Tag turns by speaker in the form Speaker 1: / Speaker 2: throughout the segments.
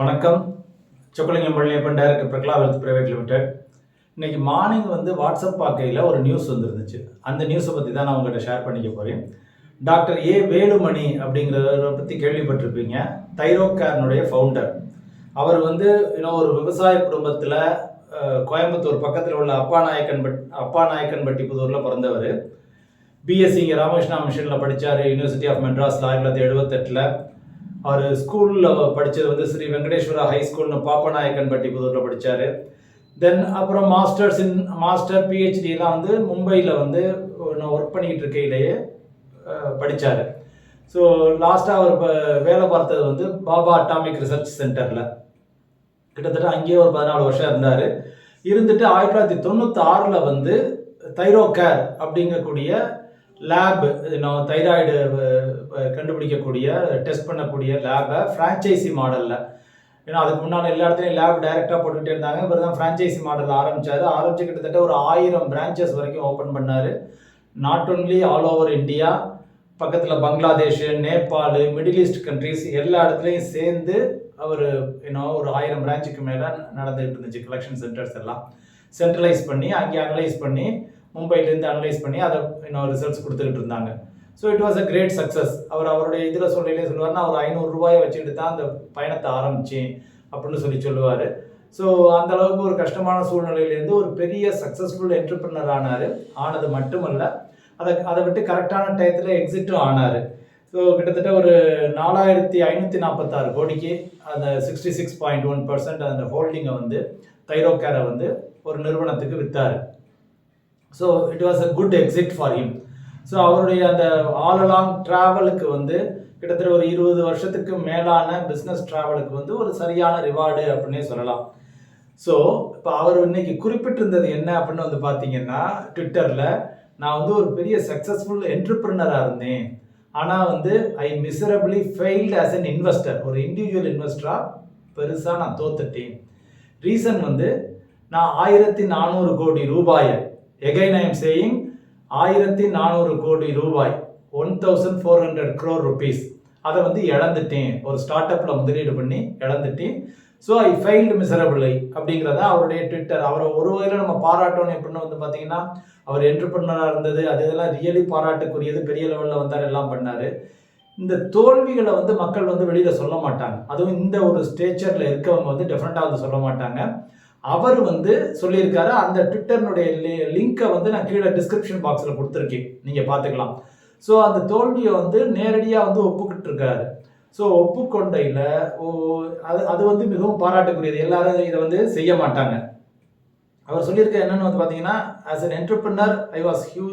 Speaker 1: வணக்கம். Chockalingam Palaniappan director Prakala wealth private limited. இன்றைக்கி morning வந்து வாட்ஸ்அப் பார்க்கையில் ஒரு நியூஸ் வந்துருந்துச்சு. அந்த நியூஸை பற்றி தான் நான் உங்கள்கிட்ட ஷேர் பண்ணிக்க போகிறேன் டாக்டர் ஏ வேலுமணி அப்படிங்கிறவரை பற்றி கேள்விப்பட்டிருப்பீங்க. தைரோகேர்னுடைய ஃபவுண்டர் அவர் வந்து இன்னும் ஒரு விவசாய குடும்பத்தில் கோயம்புத்தூர் பக்கத்தில் உள்ள அப்பா நாயக்கன்பட் அப்பா நாயக்கன்பட்டி புதூரில் பிறந்தவர். பிஎஸ்சி இங்கே ராமகிருஷ்ணா மிஷனில் படித்தார் யூனிவர்சிட்டி ஆஃப் மெட்ராஸில் ஆயிரத்தி தொள்ளாயிரத்தி எழுபத்தெட்டில் அவர் ஸ்கூலில் படித்தது வந்து ஸ்ரீ வெங்கடேஸ்வரா ஹை ஸ்கூல்னு பாப்பநாயக்கன்பட்டி புதூரில் படித்தார் தென் அப்புறம் மாஸ்டர்ஸ் இன் மாஸ்டர் பிஹெச்டிலாம் வந்து மும்பையில் வந்து நான் ஒர்க் பண்ணிக்கிட்டு இருக்கையிலேயே படித்தார் ஸோ லாஸ்ட்டாக அவர் இப்போ வேலை பார்த்தது வந்து பாபா அட்டாமிக் ரிசர்ச் சென்டரில் கிட்டத்தட்ட அங்கேயே ஒரு பதினாலு வருஷம் இருந்தார். இருந்துட்டு ஆயிரத்தி தொள்ளாயிரத்தி தொண்ணூற்றி ஆறில் வந்து தைரோ கேர் அப்படிங்கக்கூடிய லேப் நம்ம தைராய்டு கண்டுபிடிக்கக்கூடிய டெஸ்ட் பண்ணக்கூடிய லேபை ஃப்ரான்ச்சைசி மாடலில் ஏன்னா அதுக்கு முன்னால் எல்லா இடத்துலையும் லேப் டைரெக்டாக போட்டுக்கிட்டே இருந்தாங்க. இவர் தான் ஃப்ரான்ச்சைசி மாடல் ஆரம்பித்தார் ஆரம்பித்து கிட்டத்தட்ட ஒரு ஆயிரம் பிரான்ச்சஸ் வரைக்கும் ஓப்பன் பண்ணார். Not only all over India பக்கத்தில் Bangladesh Nepal middle east countries எல்லா இடத்துலையும் சேர்ந்து அவர் இன்னும் ஒரு ஆயிரம் பிரான்ச்சுக்கு மேலே நடந்துகிட்டு இருந்துச்சு. கலெக்ஷன் சென்டர்ஸ் எல்லாம். சென்ட்ரலைஸ் பண்ணி அங்கே அனலைஸ் பண்ணி மும்பைலேருந்து அனலைஸ் பண்ணி அதை இன்னும் ரிசல்ட்ஸ் கொடுத்துக்கிட்டு இருந்தாங்க. So it was a great success அவர் அவருடைய இதில் சொல்லையிலே சொல்லுவார் நான் ஒரு ஐநூறு வச்சுட்டு தான் அந்த பயணத்தை ஆரம்பித்தேன் அப்படின்னு சொல்லி சொல்லுவார். ஸோ அந்த அளவுக்கு ஒரு கஷ்டமான சூழ்நிலையிலேருந்து ஒரு பெரிய சக்ஸஸ்ஃபுல் என்டர்பிரினர் ஆனார். ஆனது மட்டுமல்ல அதை அதை விட்டு கரெக்டான டயத்தில் எக்ஸிட்டும் ஆனார். ஸோ கிட்டத்தட்ட ஒரு நாலாயிரத்தி ஐநூற்றி நாற்பத்தாறு கோடிக்கு அந்த sixty six point one percent அந்த ஹோல்டிங்கை வந்து தைரோக்கேரை வந்து ஒரு நிறுவனத்துக்கு விற்றார் so it was a good exit for him so அவருடைய அந்த ஆல் அலாங் ட்ராவலுக்கு வந்து கிட்டத்தட்ட ஒரு இருபது வருஷத்துக்கு மேலான பிஸ்னஸ் ட்ராவலுக்கு வந்து ஒரு சரியான ரிவார்டு அப்படின்னே சொல்லலாம். ஸோ இப்போ அவர் இன்னைக்கு குறிப்பிட்டிருந்தது என்ன அப்படின்னு வந்து பார்த்தீங்கன்னா ட்விட்டரில் நான் வந்து ஒரு பெரிய சக்ஸஸ்ஃபுல் என்டர்பிரினராக இருந்தேன். ஆனால் வந்து I miserably failed as an investor ஒரு இண்டிவிஜுவல் இன்வெஸ்டராக பெருசாக நான் தோத்துட்டேன். ரீசன் வந்து நான் ஆயிரத்தி நானூறு கோடி ரூபாயை எகைன் ஐ எம் சேயிங் ஆயிரத்தி நானூறு கோடி ரூபாய் one thousand four hundred crore rupees அதை வந்து இழந்துட்டேன். ஒரு ஸ்டார்ட் அப்பில் முதலீடு பண்ணி இழந்துட்டேன். ஸோ ஐ ஃபெயில்டு மிசரபிளை அப்படிங்கிறத அவருடைய ட்விட்டர் அவரை ஒரு வகையில் நம்ம பாராட்டணும் எப்படின்னு வந்து பார்த்தீங்கன்னா அவர் என்டர்பிரினராக இருந்தது அது இதெல்லாம் ரியலி பாராட்டுக்குரியது பெரிய லெவலில் வந்தார் எல்லாம் பண்ணார். இந்த தோல்விகளை வந்து மக்கள் வந்து வெளியில் சொல்ல மாட்டாங்க. அதுவும் இந்த ஒரு ஸ்டேச்சரில் இருக்கவங்க வந்து டெஃபரெண்ட்டாக வந்து சொல்ல மாட்டாங்க. அவர் வந்து சொல்லியிருக்காரு அந்த ட்விட்டர்னுடைய லிங்கை வந்து நான் கீழே டிஸ்கிரிப்ஷன் பாக்ஸில் கொடுத்துருக்கேன். நீங்கள் பார்த்துக்கலாம். ஸோ அந்த தோல்வியை வந்து நேரடியாக வந்து ஒப்புக்கிட்டு இருக்காரு ஸோ ஒப்புக்கொண்டையில் அது அது வந்து மிகவும் பாராட்டக்கூடியது எல்லாரும் இதை வந்து செய்ய மாட்டாங்க. அவர் சொல்லியிருக்க என்னன்னு வந்து பார்த்தீங்கன்னா as an entrepreneur I was huge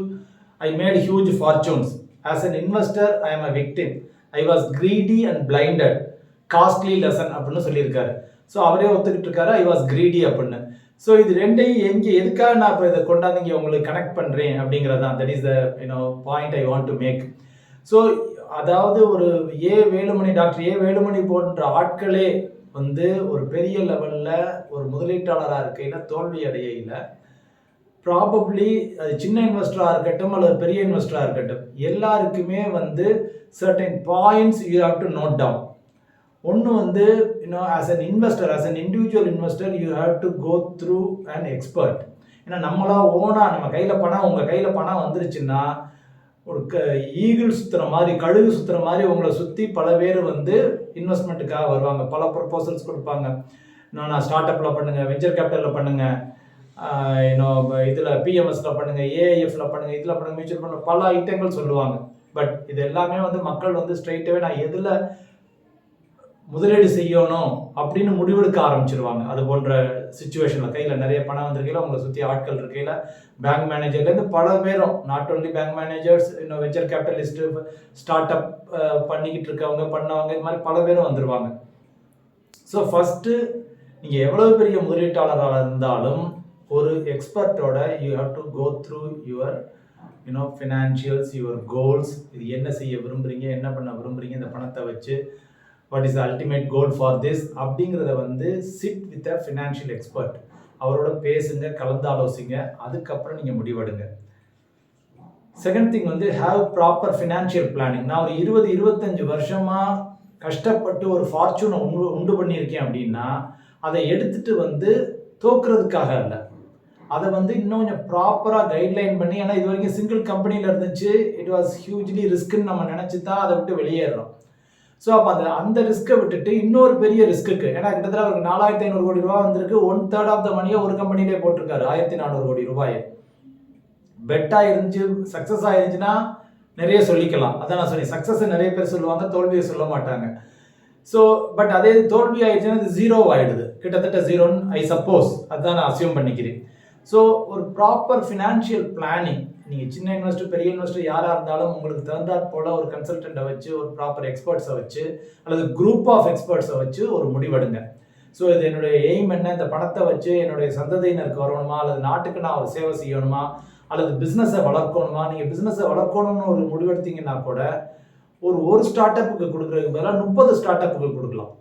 Speaker 1: I made huge fortunes as an investor I am a victim I was greedy and blinded costly lesson அப்படின்னு சொல்லியிருக்காரு. ஸோ அவரே ஒத்துக்கிட்டு இருக்காரு ஐ வாஸ் கிரீடி அப்படின்னு. ஸோ இது ரெண்டையும் எங்கே எதுக்காக நான் இப்போ இதை கொண்டாந்து இங்கே உங்களுக்கு கனெக்ட் பண்ணுறேன் அப்படிங்கிறது தான் that is the you know point I want to make so அதாவது ஒரு A Velumani doctor A Velumani போன்ற ஆட்களே வந்து ஒரு பெரிய லெவலில் ஒரு முதலீட்டாளராக இருக்கையில் தோல்வி அடையில ப்ராபப்ளி அது சின்ன இன்வெஸ்டராக இருக்கட்டும் அல்லது பெரிய இன்வெஸ்டராக இருக்கட்டும் எல்லாருக்குமே வந்து certain points you have to note down ஒன்று வந்து you know as an investor as an individual investor you have to go through and expert ஏன்னா நம்மளா ஓனாக நம்ம கையில் பணம் உங்கள் கையில் பணம் வந்துருச்சுன்னா ஒரு க ஈகிள் சுற்றுற மாதிரி கழுகு சுற்றுற மாதிரி உங்களை சுற்றி பல பேர் வந்து இன்வெஸ்ட்மெண்ட்டுக்காக வருவாங்க. பல ப்ரொப்போசல்ஸ் கொடுப்பாங்க. இன்னும் நான் ஸ்டார்ட் அப்பில் பண்ணுங்கள் வெஞ்சர் கேபிட்டலில் பண்ணுங்கள் இன்னும் இதில் பிஎம்எஸில் பண்ணுங்கள் ஏஐஎஃப்ல பண்ணுங்கள் இதில் பண்ணுங்கள் மியூச்சுவல் ஃபண்ட் பல ஐட்டங்கள் சொல்லுவாங்க. பட் இது எல்லாமே வந்து மக்கள் வந்து ஸ்ட்ரைட்டாகவே நான் எதில் முதலீடு செய்யணும் அப்படின்னு முடிவெடுக்க ஆரம்பிச்சிருவாங்க. அது போன்ற சுச்சுவேஷனில் கையில் நிறைய பணம் வந்திருக்கையில் உங்களை சுற்றி ஆட்கள் இருக்கையில் பேங்க் மேனேஜர்லேருந்து பல பேரும் நாட் ஓன்லி பேங்க் மேனேஜர்ஸ் இன்னும் வெஞ்சர் கேபிட்டலிஸ்ட்டு ஸ்டார்ட் அப் பண்ணிக்கிட்டு இருக்கவங்க பண்ணவங்க இது மாதிரி பல பேரும் வந்துடுவாங்க ஸோ ஃபஸ்ட்டு நீங்கள் எவ்வளோ பெரிய முதலீட்டாளராக இருந்தாலும் ஒரு எக்ஸ்பர்ட்டோட you have to go through your you know financials your goals இது என்ன செய்ய விரும்புகிறீங்க என்ன பண்ண விரும்புகிறீங்க இந்த பணத்தை வச்சு what is ultimate goal for this அப்படிங்கிறத வந்து sit with a financial expert அவரோட பேசுங்க கலந்து ஆலோசிங்க. அதுக்கப்புறம் நீங்கள் முடிவெடுங்க. செகண்ட் திங் வந்து ஹாவ் ப்ராப்பர் ஃபினான்ஷியல் பிளானிங் நான் ஒரு இருபது இருபத்தஞ்சு வருஷமாக கஷ்டப்பட்டு ஒரு ஃபார்ச்சூனை உண்டு உண்டு பண்ணியிருக்கேன் அப்படின்னா அதை எடுத்துட்டு வந்து தோக்குறதுக்காக இல்லை அதை வந்து இன்னும் கொஞ்சம் ப்ராப்பராக கைட்லைன் பண்ணி ஏன்னா இது வரைக்கும் சிங்கிள் கம்பெனியில் இருந்துச்சு. இட் வாஸ் ஹியூஜ்லி ரிஸ்க்குன்னு நம்ம நினச்சி தான் அதை விட்டு வெளியேறோம் ஸோ அப்போ அந்த அந்த ரிஸ்க்கை விட்டுட்டு இன்னொரு பெரிய ரிஸ்க்குக்கு ஏன்னா கிட்டத்தட்ட அவருக்கு நாலாயிரத்தி ஐநூறு கோடி ரூபா வந்திருக்கு ஒன் தேர்ட் ஆஃப் த மணியை ஒரு கம்பெனிலே போட்டிருக்காரு ஆயிரத்தி நானூறு கோடி ரூபாயை. பெட்டாக இருந்துச்சு சக்ஸஸ் ஆயிருந்துச்சுன்னா நிறைய சொல்லிக்கலாம். அதான் நான் சொல்லி சக்ஸஸ் நிறைய பேர் சொல்லுவாங்க தோல்வியை சொல்ல மாட்டாங்க. ஸோ பட் அதே தோல்வி ஆயிடுச்சுன்னா அது ஜீரோ ஆயிடுது. கிட்டத்தட்ட ஜீரோன்னு ஐ சப்போஸ் அதுதான் நான் அசியூம் பண்ணிக்கிறேன். ஸோ ஒரு ப்ராப்பர் ஃபினான்ஷியல் பிளானிங் நீங்கள் சின்ன இன்வெஸ்டர் பெரிய இன்வெஸ்டர் யாராக இருந்தாலும் உங்களுக்கு தகுந்தாற் போல் ஒரு கன்சல்டண்ட்டை வச்சு ஒரு ப்ராப்பர் எக்ஸ்பர்ட்ஸை வச்சு அல்லது குரூப் ஆஃப் எக்ஸ்பர்ட்ஸை வச்சு ஒரு முடிவெடுங்க. ஸோ இது என்னுடைய எய்ம் என்ன? இந்த பணத்தை வச்சு என்னுடைய சந்ததியினருக்கு வரணுமா? அல்லது நாட்டுக்கு நான் ஒரு சேவை செய்யணுமா? அல்லது பிஸ்னஸை வளர்க்கணுமா? நீங்கள் பிஸ்னஸை வளர்க்கணும்னு ஒரு முடிவெடுத்தீங்கன்னா கூட ஒரு ஒரு ஸ்டார்ட் அப்புக்கு கொடுக்குறதுக்கு பதிலாக முப்பது ஸ்டார்ட் அப்புக்கு கொடுக்கலாம்.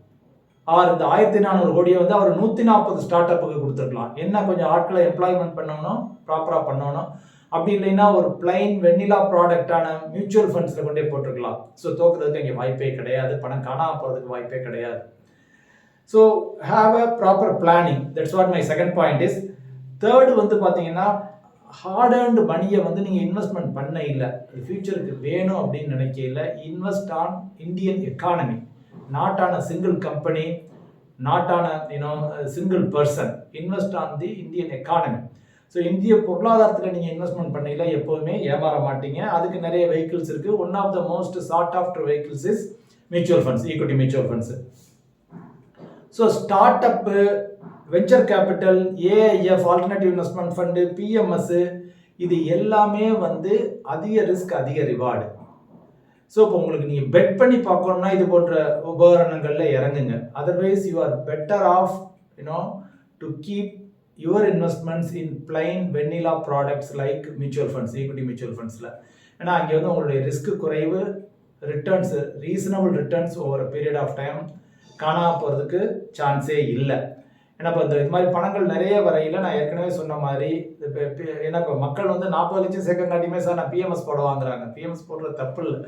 Speaker 1: அவர் இந்த ஆயிரத்தி நானூறு கோடியை வந்து அவர் நூற்றி நாற்பது ஸ்டார்ட் அப்புக்கு கொடுத்துருக்கலாம். என்ன கொஞ்சம் ஆட்களை எம்ப்ளாய்மெண்ட் பண்ணணும் ப்ராப்பராக பண்ணணும்? அப்படி இல்லைன்னா ஒரு பிளைன் வெண்ணிலா ப்ராடக்டான மியூச்சுவல் ஃபண்ட்ஸில் கொண்டே போட்டிருக்கலாம். ஸோ தோக்குறதுக்கு இங்கே வாய்ப்பே கிடையாது. பணம் காணாமல் போகிறதுக்கு வாய்ப்பே கிடையாது. So have a proper planning that's what my second point is third வந்து பார்த்தீங்கன்னா ஹார்ட் அண்ட் மணியை வந்து நீங்கள் இன்வெஸ்ட்மெண்ட் பண்ண இல்லை. ஃபியூச்சருக்கு வேணும் அப்படின்னு நினைக்கல invest on Indian economy not on single company not on on you know single person invest on the Indian economy so இந்திய பொருளாதாரத்தில் நீங்கள் இன்வெஸ்ட்மெண்ட் பண்ணையில் எப்போவுமே ஏமாற மாட்டீங்க. அதுக்கு நிறைய வெஹிக்கிள்ஸ் இருக்குது one of the most sought after vehicles is mutual funds equity mutual funds so start up venture capital AIF alternative investment fund PMS இது எல்லாமே வந்து அதிக ரிஸ்க் அதிக ரிவார்டு ஸோ இப்போ உங்களுக்கு நீங்கள் பெட் பண்ணி பார்க்கணும்னா இது போன்ற உபகரணங்களில் இறங்குங்க. Otherwise you are better off you know to keep your investments in plain vanilla products like mutual funds equity mutual ஃபண்ட்ஸில் ஏன்னா அங்கே வந்து உங்களுடைய ரிஸ்க் குறைவு returns reasonable returns over period of time காணாமல் போகிறதுக்கு சான்ஸே இல்லை. ஏன்னா இப்போ இந்த இது மாதிரி பணங்கள் நிறைய வரையில் நான் ஏற்கனவே சொன்ன மாதிரி இப்போ ஏன்னா இப்போ மக்கள் வந்து நாற்பது லட்சம் சேர்க்கங்காட்டியுமே சார் நான் பிஎம்எஸ் போட வாங்குறாங்க. பிஎம்எஸ் போடுற தப்பு இல்லை.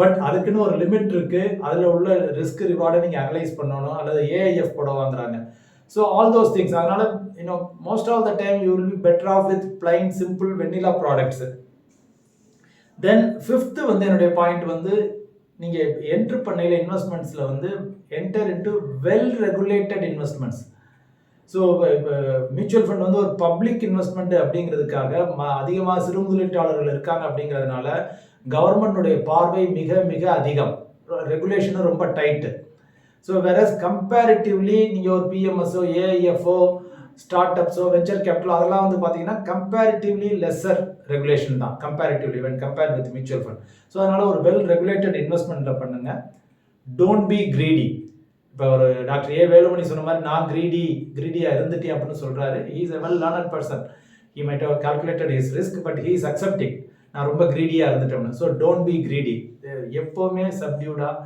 Speaker 1: பட் அதுக்குன்னு ஒரு லிமிட் இருக்கு. அதில் உள்ள ரிஸ்க் ரிவார்டை நீங்கள் அனலைஸ் பண்ணணும். அல்லது ஏஐஎஃப் போட வாங்குறாங்க ஸோ ஆல் தோஸ் திங்ஸ் அதனால் you know most of the time you will be better off with plain simple vanilla products then fifth வந்து என்னுடைய பாயிண்ட் வந்து நீங்கள் என்ட்ரு பண்ணையில் இன்வெஸ்ட்மெண்ட்ஸில் வந்து enter into well regulated investments so இப்போ மியூச்சுவல் ஃபண்ட் வந்து ஒரு பப்ளிக் இன்வெஸ்ட்மெண்ட் அப்படிங்கிறதுக்காக ம அதிகமாக சிறு முதலீட்டாளர்கள் இருக்காங்க அப்படிங்கிறதுனால கவர்மெண்டுடைய பார்வை மிக மிக அதிகம். ரெகுலேஷனும் ரொம்ப டைட்டு ஸோ வேற கம்பேரிட்டிவ்லி நீங்கள் ஒரு பிஎம்எஸ்ஓ ஏஐஎஃப்ஓ ஸ்டார்ட் அப்ஸோ வெஞ்சர் கேபிட்டல் அதெல்லாம் வந்து பார்த்தீங்கன்னா கம்பேரிட்டிவ்லி லெஸ்ஸர் ரெகுலேஷன் தான். Comparatively when compare with mutual fund so அதனால் ஒரு வெல் ரெகுலேட்டட் இன்வெஸ்ட்மெண்ட்டில் பண்ணுங்கள் டோன்ட் பி கிரீடி இப்போ ஒரு டாக்டர் ஏ. வேலுமணி சொன்ன மாதிரி நான் கிரீடி கிரீடியாக இருந்துட்டேன் அப்படின்னு சொல்கிறாரு he is a well learned person he might have calculated his risk but he is accepting நான் ரொம்ப கிரீடியாக இருந்துட்டேன் ஸோ டோன்ட் பி கிரீடி எப்போவுமே சப்டியூடாக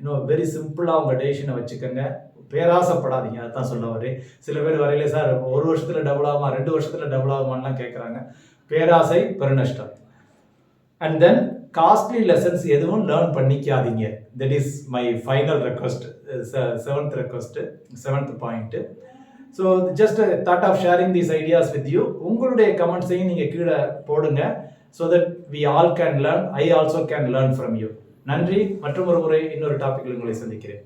Speaker 1: இன்னும் வெரி சிம்பிளாக உங்கள் டெசிஷனை வச்சுக்கோங்க. பேராசப்படாதீங்க அதுதான் சொல்ல வரேன். சில பேர் வரையிலே சார் ஒரு வருஷத்தில் டபுள் ஆகுமா? ரெண்டு வருஷத்தில் டபுள் ஆகுமான்லாம் கேட்குறாங்க பேராசை பெருநஷ்டம். அண்ட் தென் காஸ்ட்லி லெசன்ஸ் எதுவும் லேர்ன் பண்ணிக்காதீங்க. That is my final request seventh request seventh point so just thought of sharing these ideas with you உங்களுடைய கமெண்ட்ஸையும் நீங்கள் கீழே போடுங்க. So that we all can learn I also can learn from you நன்றி மற்றும் ஒரு முறை இன்னொரு டாப்பிக்கில் உங்களை சந்திக்கிறேன்.